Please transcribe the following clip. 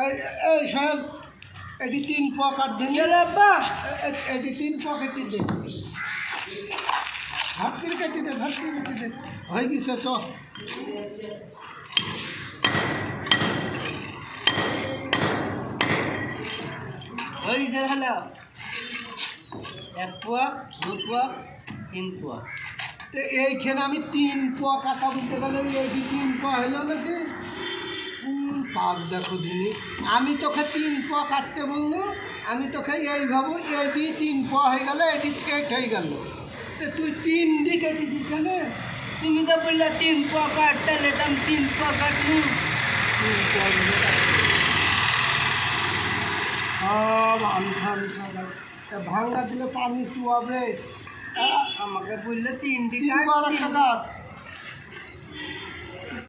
এই এই সাহেব এটি তিন পোয়া কাট দিন এটি তিন দে। ঘাট করে কেটে দে করে কেটে দে। হয়ে গেছে চ। হয়েছে হলো। এক পোয়া দু পোয়া তিন পোয়া তো এইখানে আমি তিন পোয়া কাটা বলতে গেলে এটি তিন পোয়া হলো নাকি? কাজ দেখো দিনি আমি তোকে তিন পোয়া কাটতে বলল আমি তোকে এইভাবে এটি তিন পোয়া হয়ে গেল এটি স্কেট হয়ে গেল। তো তুই তিন দিকে দিছিস কেন? তুমি তো বললে তিন পোয়া কাটতে লেতাম তিন পোয়া কাটলু তিন সব আনঠা আনঠা ভাঙ্গা দিলে পানি শুয়াবে। আমাকে বললে তিন দিকে